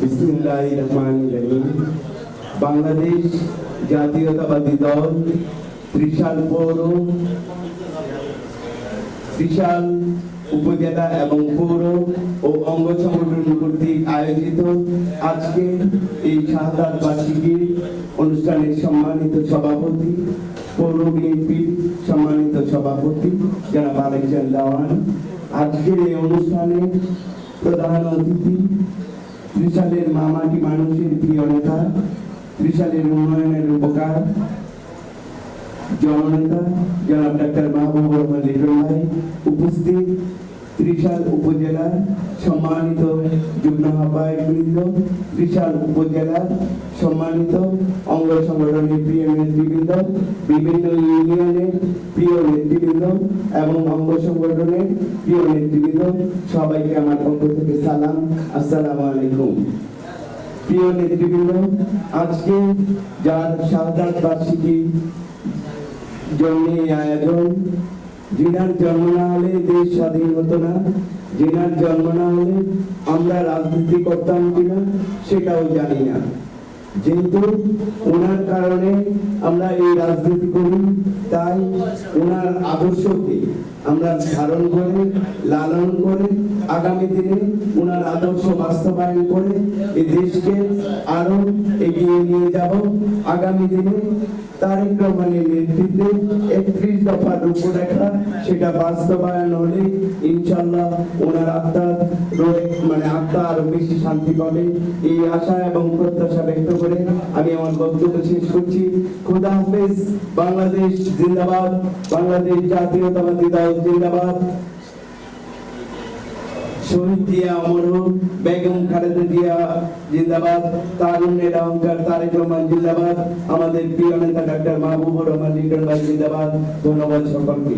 বিসমুল্লাহ রহমান রহিম। বাংলাদেশ জাতীয়তাবাদী দল, ত্রিশাল পৌর, ত্রিশাল উপজেলা এবং পৌর ও অঙ্গ সংগঠন কর্তৃক আয়োজিত আজকে এই শাহাদ বার্ষিকী অনুষ্ঠানের সম্মানিত সভাপতি, পৌর বিএনপির সম্মানিত সভাপতি জনাব আলেকজান দেওয়ান আজকের এই অনুষ্ঠানে প্রধান অতিথি ত্রিশালের মামাটি মানুষের প্রিয় নেতা, ত্রিশালের উন্নয়নের উপকার, জননেতা, জনাব ডাক্তার মাহবুব রহমান ভাই উপস্থিত। ত্রিশাল উপজেলার সম্মানিত যুগ্ম আহ্বায়ক বৃন্দ ত্রিশাল উপজেলার সম্মানিত অঙ্গ সংগঠনের প্রিয় নেতৃবৃন্দ, বিভিন্ন ইউনিয়নের নেতৃবৃন্দ এবং অঙ্গ সংগঠনের প্রিয় নেতৃবৃন্দ, সবাইকে আমার পক্ষ থেকে সালাম। আলাইকুম। প্রিয় নেতৃবৃন্দ, আজকে যার বার্ষিকী জন্য আয়োজন জন্ম না হলে দেশ স্বাধীন হতো না জন্ম না হলে আমরা রাজনীতি করতাম কিনা সেটাও জানি না। যেহেতু ওনার কারণে আমরা এই রাজনীতি করি তাই ওনার আদর্শকে আমরা ধারণ করে, লালন করে, আগামী দিনে ওনার আদর্শ বাস্তবায়ন করে এই দেশকে আরও এগিয়ে নিয়ে যাব। আগামী দিনে তারেক রহমানের নেতৃত্বে একত্রিশ দফা রূপরেখা সেটা বাস্তবায়ন হলে ইনশাল্লাহ ওনার আত্মার মানে আত্মা আরও বেশি শান্তি পাবে। এই আশা এবং প্রত্যাশা ব্যক্ত করে আমি আমার বক্তব্য শেষ করছি। খুদা হাফেজ, বাংলাদেশ জিন্দাবাদ, বাংলাদেশ জাতীয়তাবাদী দল জিন্দাবাদ। শহীদ জিয়া অমর বেগম খালেদা জিয়া জিন্দাবাদ তারুণ্যের অহংকার তারেক রহমান জিন্দাবাদ। আমাদের প্রিয় নেতা ডাক্তার মাহবুবুর রহমান লিটন ভাই জিন্দাবাদ। ধন্যবাদ সকলকে।